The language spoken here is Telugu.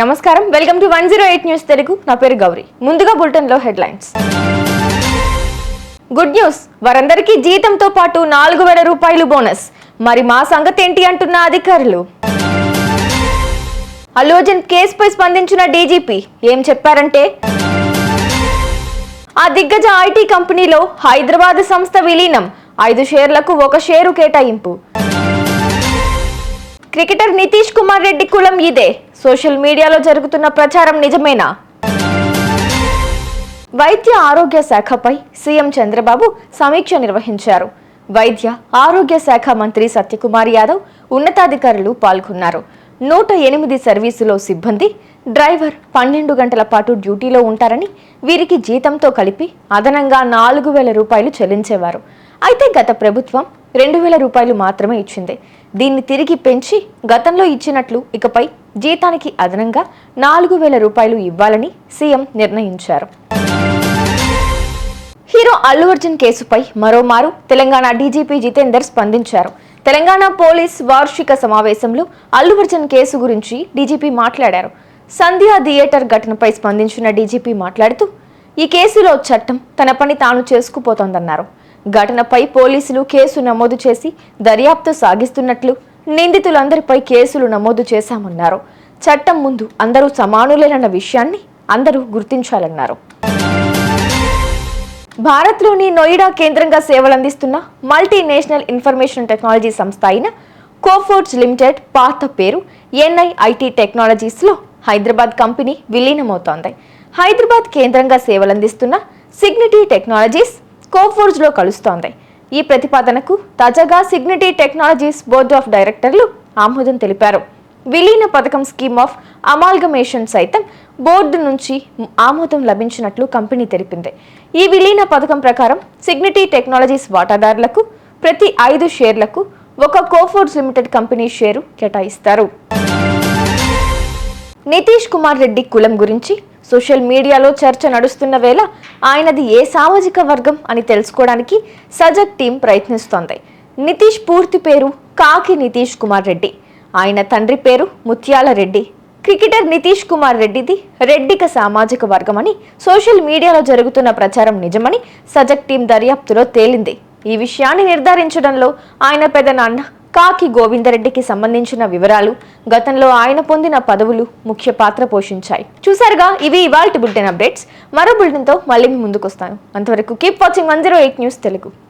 నమస్కారం. Welcome to one zero eight news Telugu. నా పేరు గౌరీ. ముందుగా బులెటిన్లో హెడ్లైన్స్. Good news. వారందరికీ జీతంతో పాటు నాలుగు వేల రూపాయలు బోనస్. మరి మా సంగతి ఏంటి అంటున్న అధికారులు? అల్లు అర్జున్ కేసుపై స్పందించిన డీజీపీ ఏం చెప్పారంటే ఆ దిగ్గజ ఐటీ కంపెనీలో హైదరాబాద్ సంస్థ విలీనం. ఐదు షేర్లకు ఒక షేరు కేటాయింపు. క్రికెటర్ నితీష్ కుమార్ రెడ్డి కులం ఇదే. సోషల్ మీడియాలో జరుగుతున్న ప్రచారం నిజమేనా? వైద్య ఆరోగ్య శాఖపై సీఎం చంద్రబాబు సమీక్ష నిర్వహించారు. వైద్య ఆరోగ్య శాఖ మంత్రి సత్యకుమార్ యాదవ్ ఉన్నతాధికారులు పాల్గొన్నారు. నూట ఎనిమిది సర్వీసులో సిబ్బంది డ్రైవర్ పన్నెండు గంటల పాటు డ్యూటీలో ఉంటారని వీరికి జీతంతో కలిపి అదనంగా నాలుగు వేల రూపాయలు చెల్లించేవారు. అయితే గత ప్రభుత్వం రెండు వేల రూపాయలు మాత్రమే ఇచ్చింది. దీన్ని తిరిగి పెంచి గతంలో ఇచ్చినట్లు ఇకపై జీతానికి అదనంగా నాలుగు వేల రూపాయలు ఇవ్వాలని సీఎం నిర్ణయించారు. హీరో అల్లు అర్జున్ కేసుపై మరోమారు తెలంగాణ డీజీపీ జితేందర్ స్పందించారు. తెలంగాణ పోలీస్ వార్షిక సమావేశంలో అల్లు అర్జున్ కేసు గురించి డీజీపీ మాట్లాడారు. సంధ్యా థియేటర్ ఘటనపై స్పందించిన డీజీపీ మాట్లాడుతూ ఈ కేసులో చట్టం తన పని తాను చేసుకుపోతోందన్నారు. ఘటనపై పోలీసులు కేసు నమోదు చేసి దర్యాప్తు సాగిస్తున్నట్లు నిందితులందరిపై కేసులు నమోదు చేశామన్నారు. చట్టం ముందు అందరూ సమానులేనన్న విషయాన్ని అందరూ గుర్తించాలన్నారు. భారత్లోని నోయిడా కేంద్రంగా సేవలందిస్తున్న మల్టీనేషనల్ ఇన్ఫర్మేషన్ టెక్నాలజీ సంస్థ అయిన కోఫోర్డ్స్ లిమిటెడ్ పాత పేరు ఎన్ఐఐటి టెక్నాలజీస్లో హైదరాబాద్ కంపెనీ విలీనమవుతోంది. హైదరాబాద్ కేంద్రంగా సేవలందిస్తున్న సిగ్నిటీ టెక్నాలజీస్ కోఫోర్జ్లో కలుస్తోంది. ఈ ప్రతిపాదనకు తాజాగా సిగ్నిటీ టెక్నాలజీస్ బోర్డ్ ఆఫ్ డైరెక్టర్లు ఆమోదం తెలిపారు. విలీన పథకం స్కీమ్ ఆఫ్ అమాల్గమేషన్ సైతం బోర్డు నుంచి ఆమోదం లభించినట్లు కంపెనీ తెలిపింది. ఈ విలీన పథకం ప్రకారం సిగ్నిటీ టెక్నాలజీస్ వాటాదారులకు ప్రతి ఐదు షేర్లకు ఒక కోఫోర్డ్స్ లిమిటెడ్ కంపెనీ షేరు కేటాయిస్తారు. నితీష్ కుమార్ రెడ్డి కులం గురించి సోషల్ మీడియాలో చర్చ నడుస్తున్న వేళ ఆయనది ఏ సామాజిక వర్గం అని తెలుసుకోవడానికి సజగ్ టీం ప్రయత్నిస్తోంది. నితీష్ పూర్తి పేరు కాకి నితీష్ కుమార్ రెడ్డి. ఆయన తండ్రి పేరు ముత్యాల రెడ్డి. క్రికెటర్ నితీష్ కుమార్ రెడ్డిది రెడ్డిక సామాజిక వర్గమని సోషల్ మీడియాలో జరుగుతున్న ప్రచారం నిజమని సజగ్ టీం దర్యాప్తులో తేలింది. ఈ విషయాన్ని నిర్ధారించడంలో ఆయన పెదనాన్న కాకి గోవిందరెడ్డికి సంబంధించిన వివరాలు గతంలో ఆయన పొందిన పదవులు ముఖ్య పాత్ర పోషించాయి. చూసారుగా ఇవి ఇవాల్టి బులెటిన్ అప్డేట్స్. మరో బులెటిన్తో మళ్ళీ మీ ముందుకు వస్తాను అంతవరకు keep watching one zero eight news Telugu.